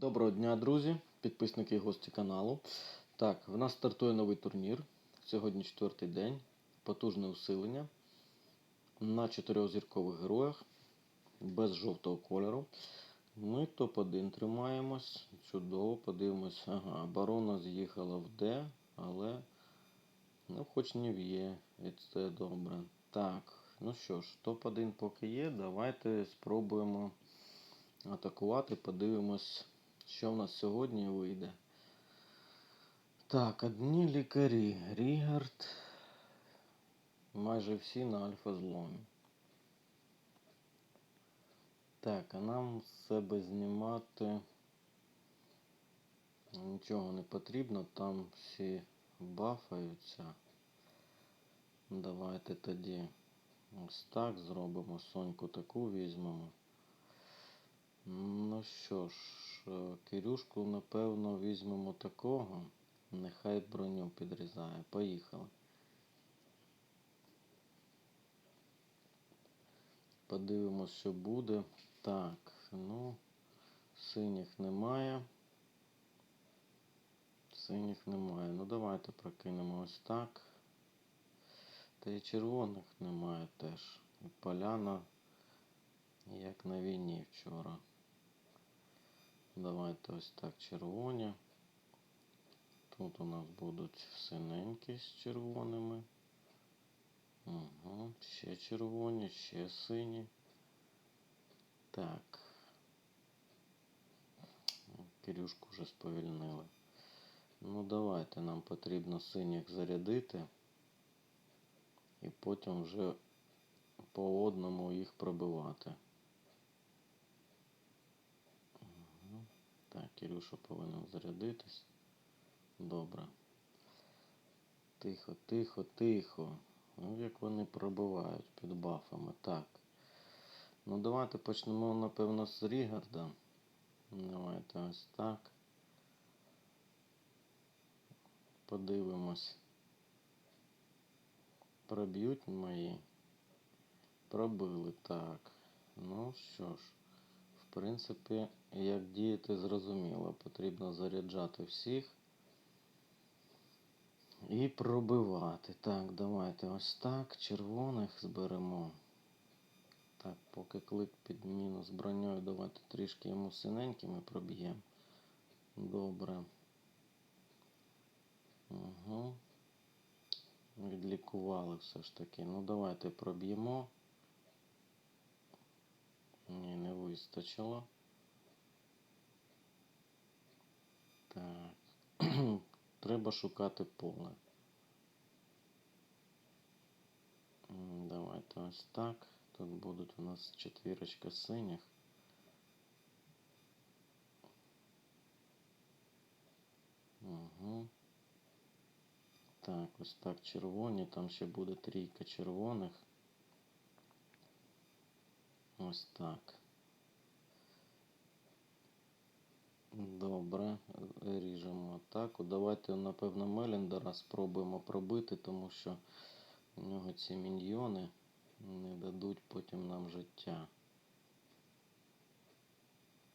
Доброго дня, друзі, підписники і гості каналу. Так, в нас стартує новий турнір. Сьогодні четвертий день. Потужне усилення на чотирьохзіркових героях без жовтого кольору. Ми топ-1 тримаємось. Чудово, подивимось. Ага, оборона з'їхала в Д, але ну, хоч не в Є, і це добре. Так, ну що ж, топ-1 поки є. Давайте спробуємо атакувати, подивимось, що в нас сьогодні вийде. Так, одні лікарі. Рігард. Майже всі на альфа зломі. Так, а нам себе знімати нічого не потрібно, там всі бафаються. Давайте тоді ось так зробимо. Соньку таку візьмемо. Ну що ж, е, Кирюшку, напевно, візьмемо такого. Нехай броню підрізає. Поїхали. Подивимось, що буде. Так, ну, синіх немає. Синіх немає. Ну давайте прокинемо ось так. Та і червоних немає теж. Поляна, як на війні вчора. Давайте ось так червоні. Тут у нас будуть синенькі з червоними. Угу. Ще червоні, ще сині. Так. Кирюшку вже сповільнили. Ну, давайте нам потрібно синіх зарядити. І потім вже по одному їх пробивати. Так, Кирюша повинен зарядитись. Добре. Тихо, тихо, тихо. Ну, як вони пробивають під бафами. Так. Ну, давайте почнемо, напевно, з Рігарда. Давайте ось так. Подивимось. Проб'ють мої. Пробили. Так. Ну що ж, в принципі, як діяти зрозуміло. Потрібно заряджати всіх. І пробивати. Так, давайте ось так. Червоних зберемо. Так, поки клик під мінус броньою, давайте трішки йому синенькими проб'ємо. Добре. Угу. Відлікували все ж таки. Ну, давайте проб'ємо. Ні, не вистачило. Так. Треба шукати поле. Давайте ось так. Тут будуть у нас четвірочка синіх. Угу. Так, ось так червоні. Там ще буде трійка червоних. Ось так. Добре, ріжемо атаку. Давайте, напевно, Меліндера спробуємо пробити, тому що у нього ці міньйони не дадуть потім нам життя.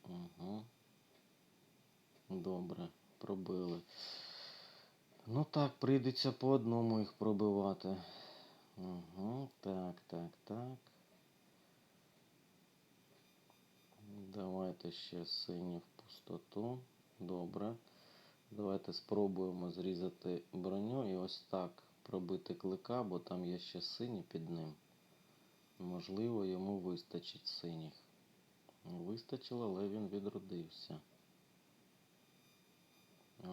Угу. Добре, пробили. Ну так, прийдеться по одному їх пробивати. Угу, так, так, так. Давайте ще сині в пустоту. Добре. Давайте спробуємо зрізати броню і ось так пробити клика, бо там є ще сині під ним. Можливо, йому вистачить синіх. Вистачило, але він відродився.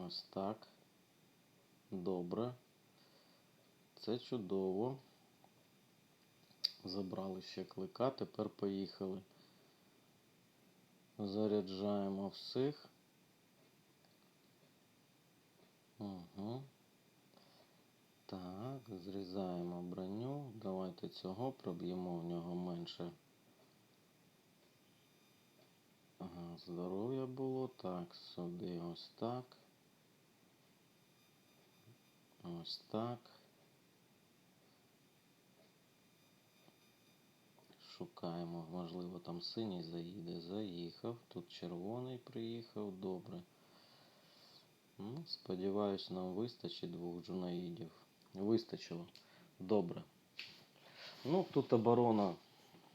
Ось так. Добре. Це чудово. Забрали ще клика, тепер поїхали. Заряджаємо всіх. Угу. Так, зрізаємо броню. Давайте цього проб'ємо в нього менше. Ага, здоров'я було. Так, сюди ось так. Ось так. Шукаємо. Можливо, там синій заїде. Заїхав. Тут червоний приїхав. Добре. Ну, сподіваюсь, нам вистачить двох джунаїдів. Вистачило. Добре. Ну, тут оборона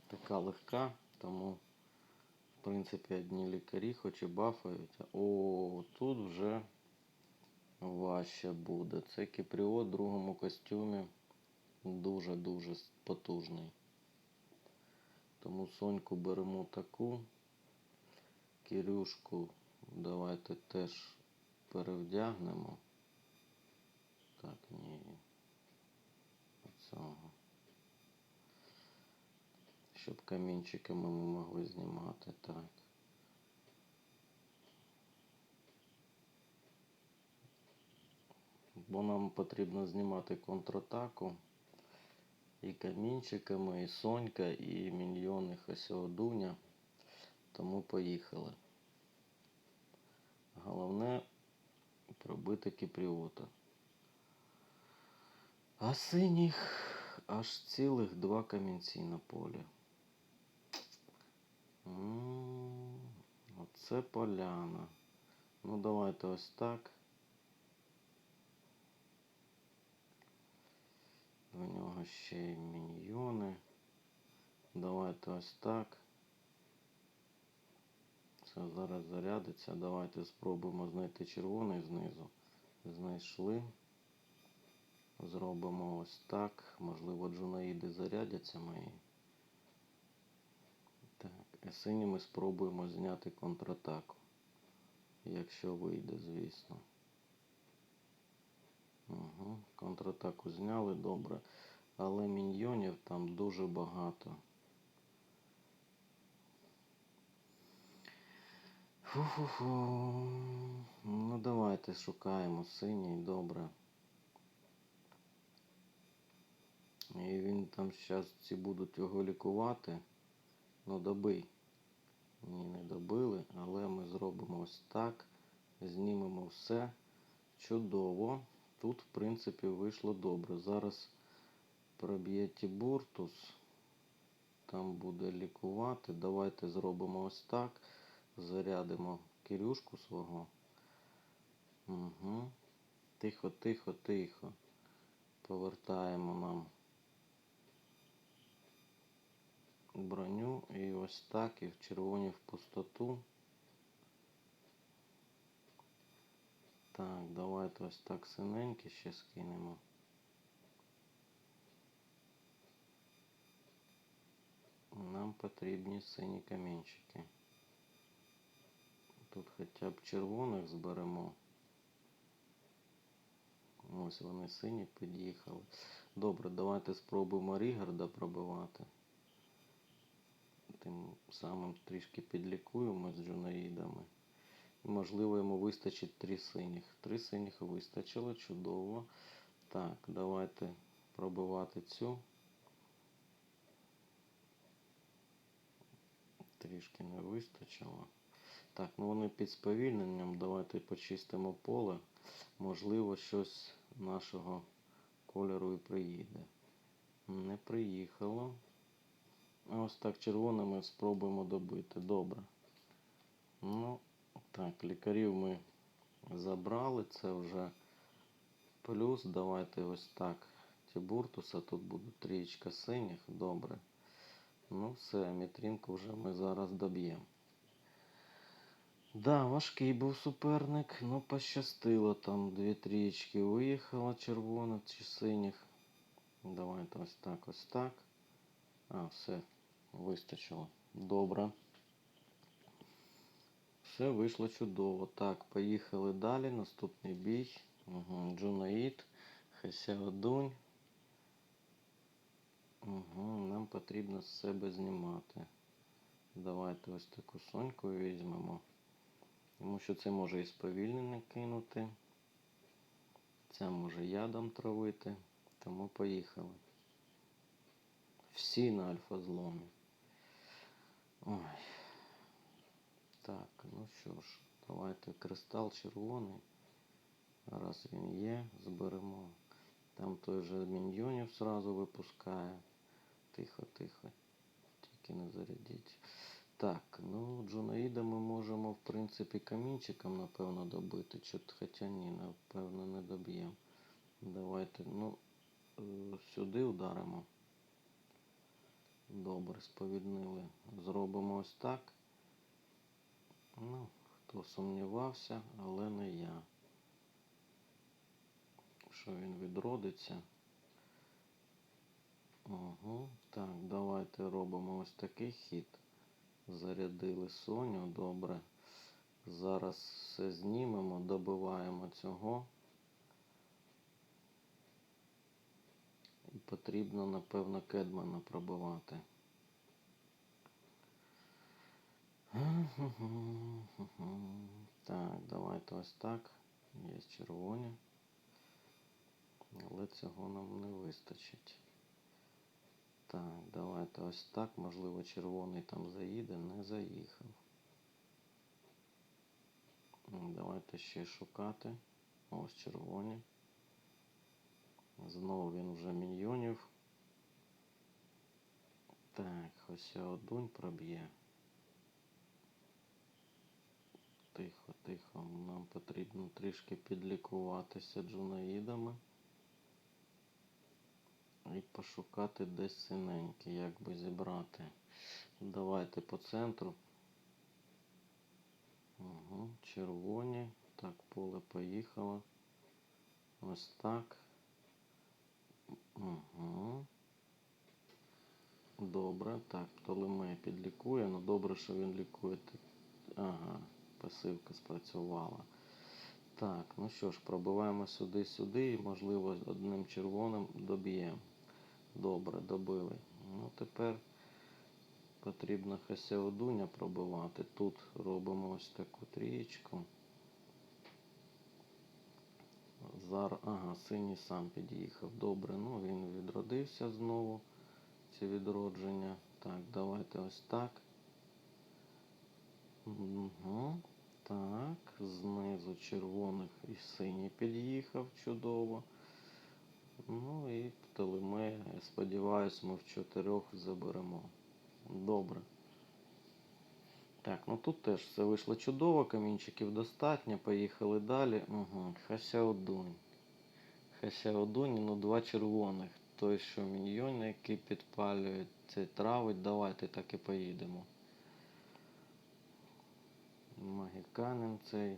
така легка, тому, в принципі, одні лікарі хоч і бафають. О, тут вже важче буде. Це кіпріот в другому костюмі дуже-дуже потужний. Тому Соньку беремо таку. Кирюшку давайте теж перевдягнемо. Так, ні. Оцього. Щоб камінчиками ми могли знімати. Так. Бо нам потрібно знімати контратаку. І камінчиками, і Сонька, і міньйони Хасіодуня. Тому поїхали. Головне пробити кіпріота. А синіх аж цілих два камінці на полі. М, Оце поляна. Ну давайте ось так. У нього ще й міньйони. Давайте ось так. Це зараз зарядиться. Давайте спробуємо знайти червоний знизу. Знайшли. Зробимо ось так. Можливо, джунаїди зарядяться мої. Так, синіми спробуємо зняти контратаку. Якщо вийде, звісно. Угу. Контратаку зняли, добре. Але міньйонів там дуже багато. Фу-фу-фу. Ну давайте шукаємо синій, добре. І він там зараз ці будуть його лікувати. Ну добий. Ні, не добили, але ми зробимо ось так. Знімемо все. Чудово. Тут, в принципі, вийшло добре. Зараз проб'є Тібуртус. Там буде лікувати. Давайте зробимо ось так. Зарядимо Кирюшку свого. Угу. Тихо, тихо, тихо. Повертаємо нам броню і ось так, і в червоні в пустоту. Так, давайте ось так синенькі ще скинемо. Нам потрібні сині камінчики. Тут хоча б червоних зберемо. Ось вони сині під'їхали. Добре, давайте спробуємо Рігарда пробивати. Тим самим трішки підлікуємо з джунаїдами. Можливо, йому вистачить три синіх. Три синіх вистачило, чудово. Так, давайте пробивати цю. Трішки не вистачило. Так, ну вони під сповільненням. Давайте почистимо поле. Можливо, щось нашого кольору і приїде. Не приїхало. Ось так червоними спробуємо добити. Добре. Ну, так, лікарів ми забрали. Це вже плюс. Давайте ось так. Тібуртуса. Тут буде трієчка синіх. Добре. Ну, все, мітрінку вже ми зараз доб'ємо. Да, важкий був суперник, ну пощастило там дві трієчки виїхало червоних чи синіх. Давайте ось так, ось так. А, все, вистачило. Добре. Все вийшло чудово. Так, поїхали далі. Наступний бій. Угу. Джунаїд, Хесяодунь. Угу. Нам потрібно з себе знімати. Давайте ось таку соньку візьмемо. Тому що це може і сповільнення кинути. Це може ядом травити. Тому поїхали. Всі на альфа зломі. Ой. Так, ну що ж, давайте кристал червоний. Раз він є, зберемо. Там той же міньйонів зразу випускає. Тихо, тихо. тільки не зарядіть. Так, ну Джунаїда ми можемо, в принципі, камінчиком, напевно, добити. Чот, хоча ні, напевно, не доб'ємо. Давайте, ну, е, сюди ударимо. Добре, сповіднили. Зробимо ось так. Ну, хто сумнівався, але не я. Що він відродиться. Угу. Так, давайте робимо ось такий хід. Зарядили Соню, добре. Зараз все знімемо, добиваємо цього. І потрібно, напевно, Кедмана пробивати. Так, давайте ось так. Є червоні. Але цього нам не вистачить. Так, давайте ось так. Можливо, червоний там заїде, не заїхав. Давайте ще шукати. Ось червоні. Знову він вже міньйонів. Так, ось одунь проб'є. Тихо, тихо. Нам потрібно трішки підлікуватися джунаїдами. І пошукати десь синенький, як би зібрати. Давайте по центру. Угу, червоні. Так, поле поїхало. Ось так. Угу. Добре. Так, Птолемей підлікує. Ну добре, що він лікує. Ага, пасивка спрацювала. Так, ну що ж, пробиваємо сюди-сюди і, можливо, одним червоним доб'ємо. Добре, добили. Ну, тепер потрібно Хасяодуня пробивати. Тут робимо ось таку трієчку. Зар... Ага, синій сам під'їхав. Добре, ну він відродився знову. Ці відродження. Так, давайте ось так. Угу. Так, знизу червоних і синій під'їхав чудово. Ну і Птолемея, я сподіваюся, ми в чотирьох заберемо. Добре. Так, ну тут теж все вийшло чудово, камінчиків достатньо, поїхали далі. Угу. Хасяодунь. Хасяодунь, ну два червоних. Той, що міньйон, який підпалює, цей травить, давайте так і поїдемо. Магіканин цей.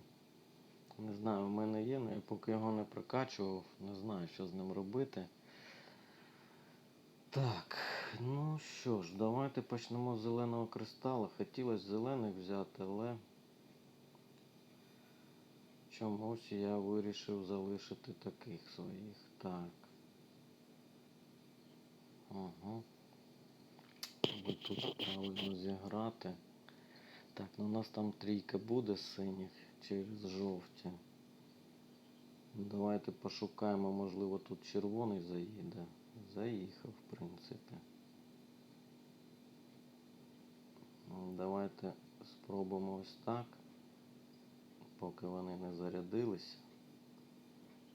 Не знаю, в мене є, але я поки його не прокачував, не знаю, що з ним робити. Так, ну що ж, давайте почнемо з зеленого кристала. Хотілося зелених взяти, але чомусь я вирішив залишити таких своїх. Так. Аби тут правильно зіграти. Так, ну у нас там трійка буде синіх через жовті. Давайте пошукаємо, можливо, тут червоний заїде. Заїхав, в принципі. Ну, Давайте спробуємо ось так. Поки вони не зарядилися.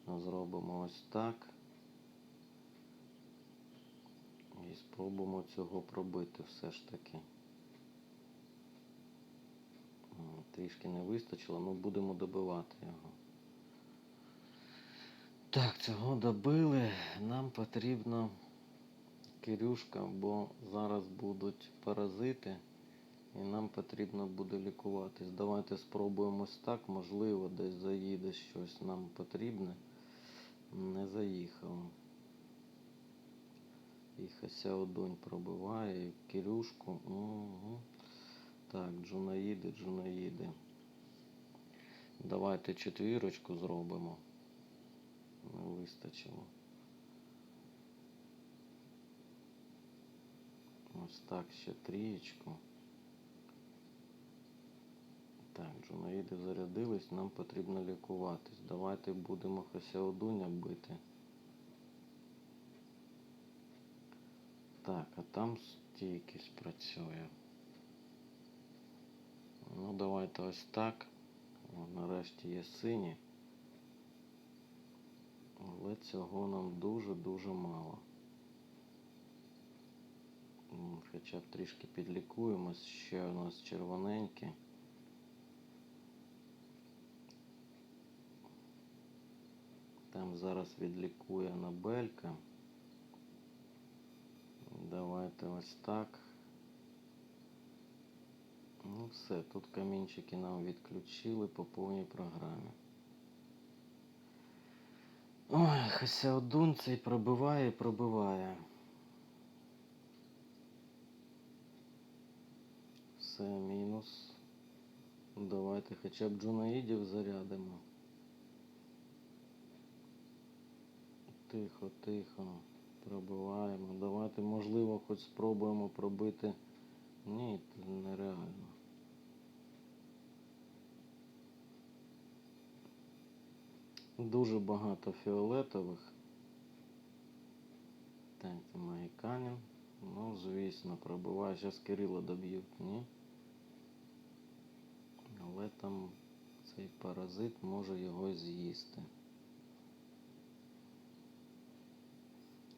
Зробимо ось так. І спробуємо цього пробити все ж таки. М, Трішки не вистачило, ну будемо добивати його. Так, цього добили. Нам потрібно Кирюшка, бо зараз будуть паразити. І нам потрібно буде лікуватись. Давайте спробуємо ось так. Можливо, десь заїде щось нам потрібне. Не заїхало. І Хасяодонь пробиває, і Кирюшку. Угу. Так, Джунаїди, Джунаїди. Давайте четвірочку зробимо. Не вистачило. Ось так ще трієчку. Так, Джунаїди зарядились, нам потрібно лікуватись. Давайте будемо Хасяодуня бити. Так, а там стійкість працює. Ну, давайте ось так. Нарешті є сині. Але цього нам дуже-дуже мало. Хоча трішки підлікуємось. Ще у нас червоненькі. Там зараз відлікує Нобелька. Давайте ось так. Все, тут камінчики нам відключили по повній програмі. Ой, Хасяодун цей пробиває, і пробиває. Все, мінус. Давайте хоча б джунаїдів зарядимо. Тихо, тихо. Пробиваємо. Давайте, можливо, хоч спробуємо пробити. Ні, це нереально. Дуже багато фіолетових. Так, це. Ну, звісно, пробиває. Зараз Кирила доб'ють, ні. Але там цей паразит може його з'їсти.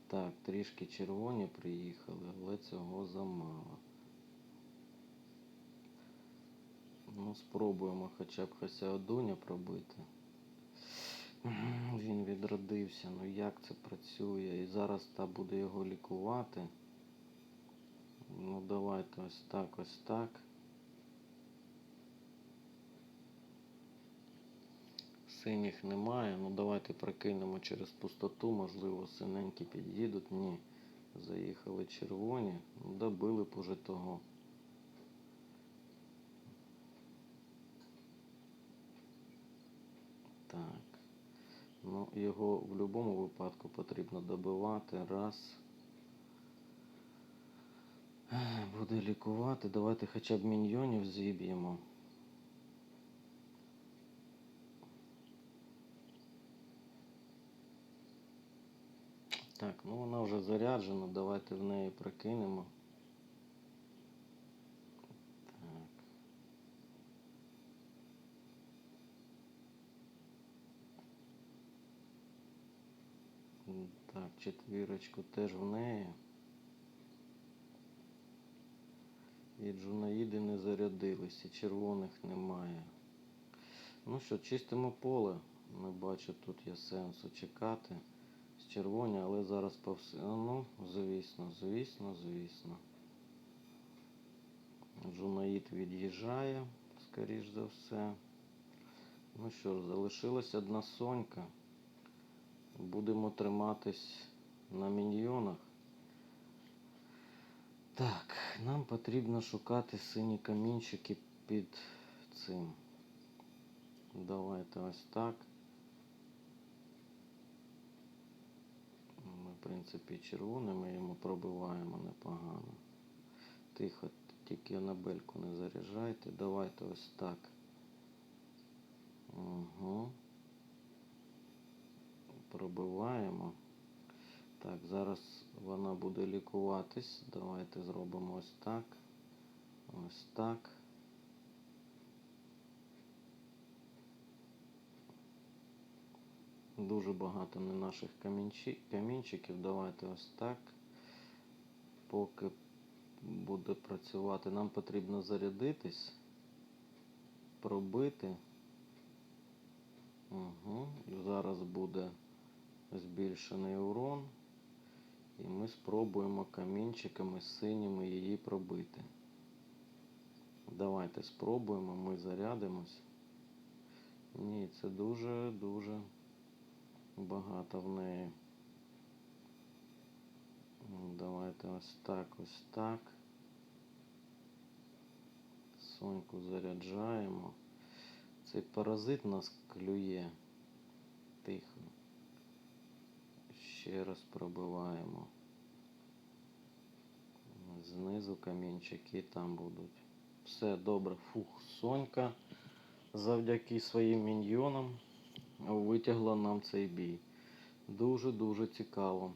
Так, трішки червоні приїхали, але цього замало. Ну, спробуємо хоча б Хасяодуня пробити. Він відродився. Ну як це працює? І зараз та буде його лікувати. Ну давайте ось так, ось так. Синіх немає. Ну давайте прокинемо через пустоту. Можливо, синенькі під'їдуть. Ні. Заїхали червоні. Добили б уже того. Ну, його в будь-якому випадку потрібно добивати. Раз. Буде лікувати. Давайте хоча б міньйонів зіб'ємо. Так, ну вона вже заряджена. Давайте в неї прокинемо. Так, четвірочку теж в неї. І джунаїди не зарядились, і червоних немає. Ну що, чистимо поле. Не бачу тут є сенсу чекати. З червоні, але зараз по вс... Ну, звісно, звісно, звісно. Джунаїд від'їжджає, скоріш за все. Ну що ж, залишилась одна сонька. Будемо триматись на міньйонах. Так, нам потрібно шукати сині камінчики під цим. Давайте ось так. Ми, в принципі, червоними йому пробиваємо непогано. Тихо, тільки на бельку не заряджайте. Давайте ось так. Угу. Пробиваємо. Так, зараз вона буде лікуватись. Давайте зробимо ось так. Ось так. Дуже багато не наших камінчиків. Давайте ось так. Поки буде працювати, нам потрібно зарядитись, пробити. Угу. Зараз буде збільшений урон. І ми спробуємо камінчиками синіми її пробити. Давайте спробуємо, ми зарядимось. Ні, це дуже-дуже багато в неї. Давайте ось так, ось так. Соньку заряджаємо. Цей паразит нас клює. Тихо. Ще раз пробиваємо. Знизу камінчики там будуть. Все добре. Фух, Сонька завдяки своїм міньйонам витягла нам цей бій. Дуже-дуже цікаво.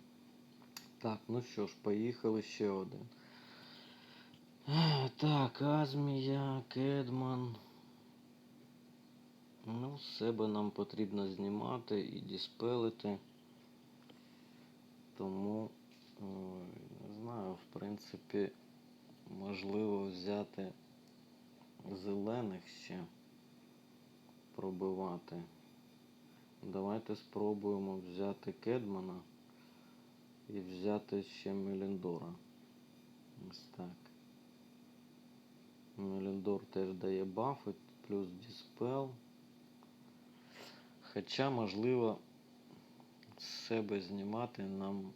Так, ну що ж, поїхали ще один. Так, Азмія, Кедман. Ну, себе нам потрібно знімати і діспелити. Тому, не знаю, в принципі, можливо взяти зелених ще пробивати. Давайте спробуємо взяти Кедмана і взяти ще Меліндора. Ось так. Меліндор теж дає бафи, плюс Діспел. Хоча, можливо, себе знімати нам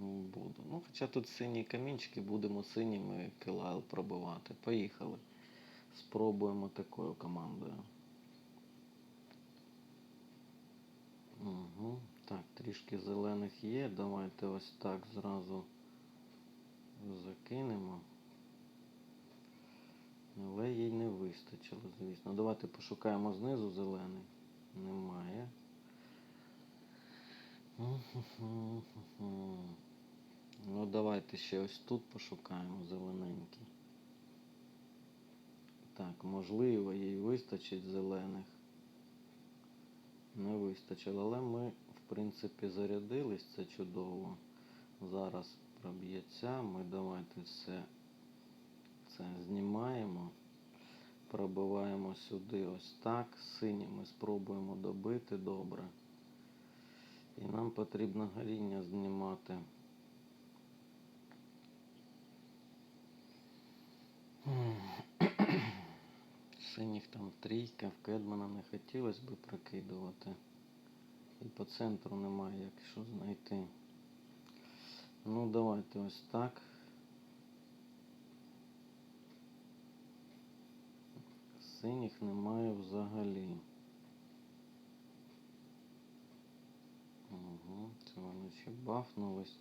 буду. Ну, хоча тут сині камінчики, будемо синіми килайл пробивати. Поїхали. Спробуємо такою командою. Угу. Так, трішки зелених є. Давайте ось так зразу закинемо. Але їй не вистачило, звісно. Давайте пошукаємо знизу зелений. Немає. Ну, давайте ще ось тут пошукаємо зелененький. Так, можливо, їй вистачить зелених. Не вистачило, але ми, в принципі, зарядились, це чудово. Зараз проб'ється. Ми давайте все це знімаємо. Пробиваємо сюди ось так. Сині ми спробуємо добити добре. І нам потрібно горіння знімати. Синіх там трійка, в Кедмана не хотілося би прокидувати. І по центру немає як що знайти. Ну, давайте ось так. Синіх немає взагалі. Угу, це вони ще бафнулись.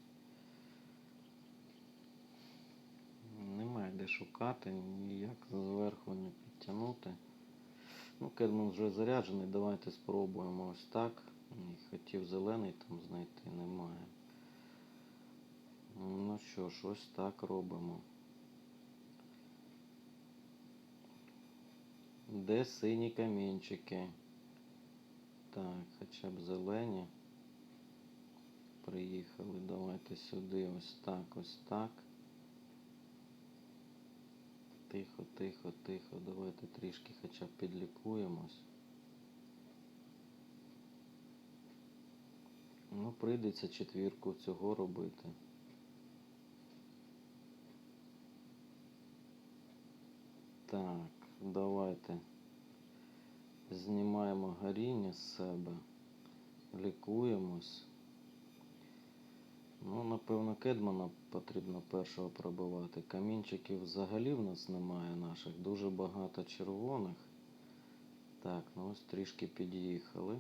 Немає де шукати, ніяк зверху не підтягнути. Ну, Кедман вже заряджений, давайте спробуємо ось так. Хотів зелений там знайти, немає. Ну що ж, ось так робимо. Де сині камінчики? Так, хоча б зелені. Приїхали. Давайте сюди ось так, ось так. Тихо, тихо, тихо. Давайте трішки хоча б підлікуємось. Ну, прийдеться четвірку цього робити. Так, давайте знімаємо горіння з себе, лікуємось. Ну, напевно, Кедмана потрібно першого пробивати. Камінчиків взагалі в нас немає наших. Дуже багато червоних. Так, ну ось трішки під'їхали.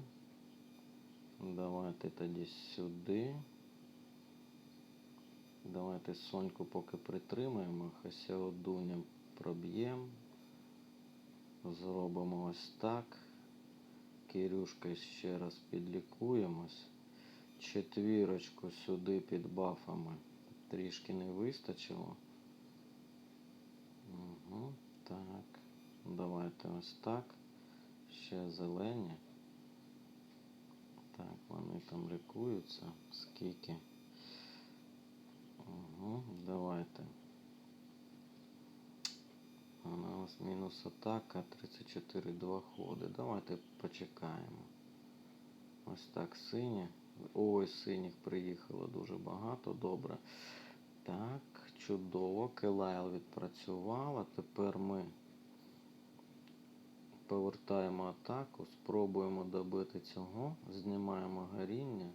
Давайте тоді сюди. Давайте Соньку поки притримаємо, Хасяодуня проб'ємо. Зробимо ось так. Кирюшка ще раз підлікуємось. Четвірочку сюди під бафами. Трішки не вистачило. Угу, так. Давайте ось так. Ще зелені. Так, вони там лікуються. Скільки? Угу, давайте. У нас мінус атака 34 2 ходи. Давайте почекаємо. Ось так сині. Ой, синіх приїхало дуже багато. Добре. Так, чудово. Келайл відпрацювала. Тепер ми повертаємо атаку, спробуємо добити цього, знімаємо горіння.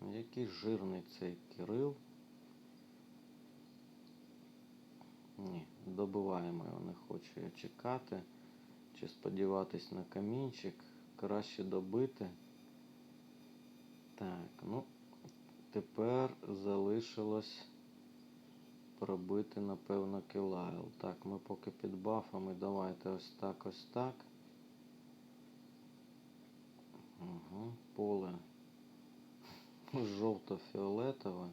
Ну, Який жирний цей Кирил. Ні, добиваємо його, не хочу я чекати. Чи сподіватись на камінчик. Краще добити. Так, ну, тепер залишилось пробити, напевно, килайл. Так, ми поки під бафами. Давайте ось так, ось так. Угу, поле жовто-фіолетове.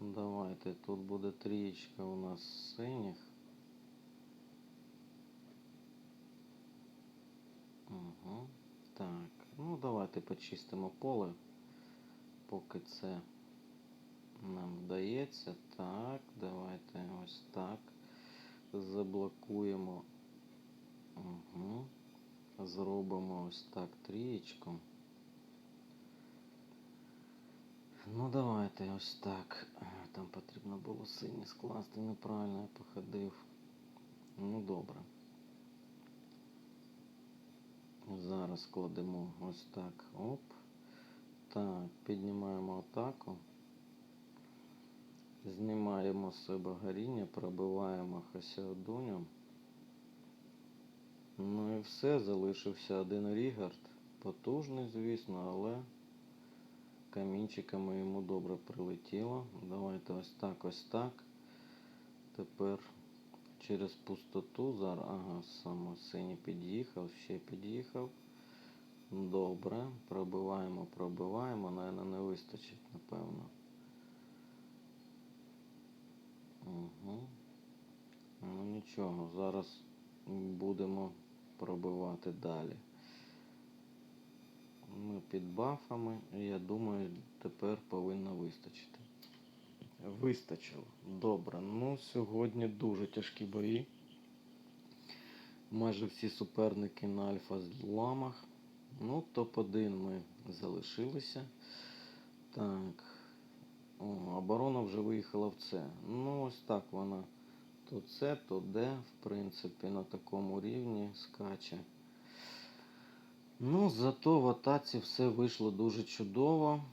Давайте, тут буде трієчка у нас синіх. Угу. Так, ну давайте почистимо поле, поки це нам вдається. Так, давайте ось так. Заблокуємо. Угу. Зробимо ось так трієчку. Ну давайте ось так. Там потрібно було сині скласти, неправильно я походив. Ну добре. Зараз кладемо ось так. Оп. Так, піднімаємо атаку. Знімаємо з себе горіння, пробиваємо хасіодуню. Ну і все, залишився один Рігард. Потужний, звісно, але камінчиками йому добре прилетіло. Давайте ось так, ось так. Тепер через пустоту зараз. Ага, саме синій під'їхав, ще під'їхав. Добре. Пробиваємо, пробиваємо. Наверно, не вистачить, напевно. Угу. Ну нічого, зараз будемо пробивати далі. Ми під бафами, і я думаю, тепер повинно вистачити. Вистачило. Добре. Ну, сьогодні дуже тяжкі бої. Майже всі суперники на альфа зламах. Ну, топ-1 ми залишилися. Так. О, оборона вже виїхала в С. Ну, ось так вона. То С, то Д, в принципі, на такому рівні скаче. Ну, зато в атаці все вийшло дуже чудово.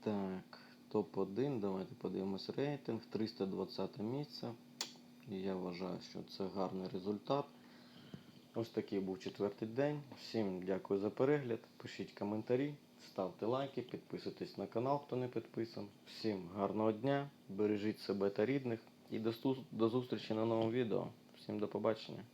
Так, топ-1, давайте подивимось рейтинг. 320 місце. Я вважаю, що це гарний результат. Ось такий був четвертий день. Всім дякую за перегляд. Пишіть коментарі, ставте лайки, підписуйтесь на канал, хто не підписан. Всім гарного дня, бережіть себе та рідних і до зустрічі на новому відео. Всім до побачення.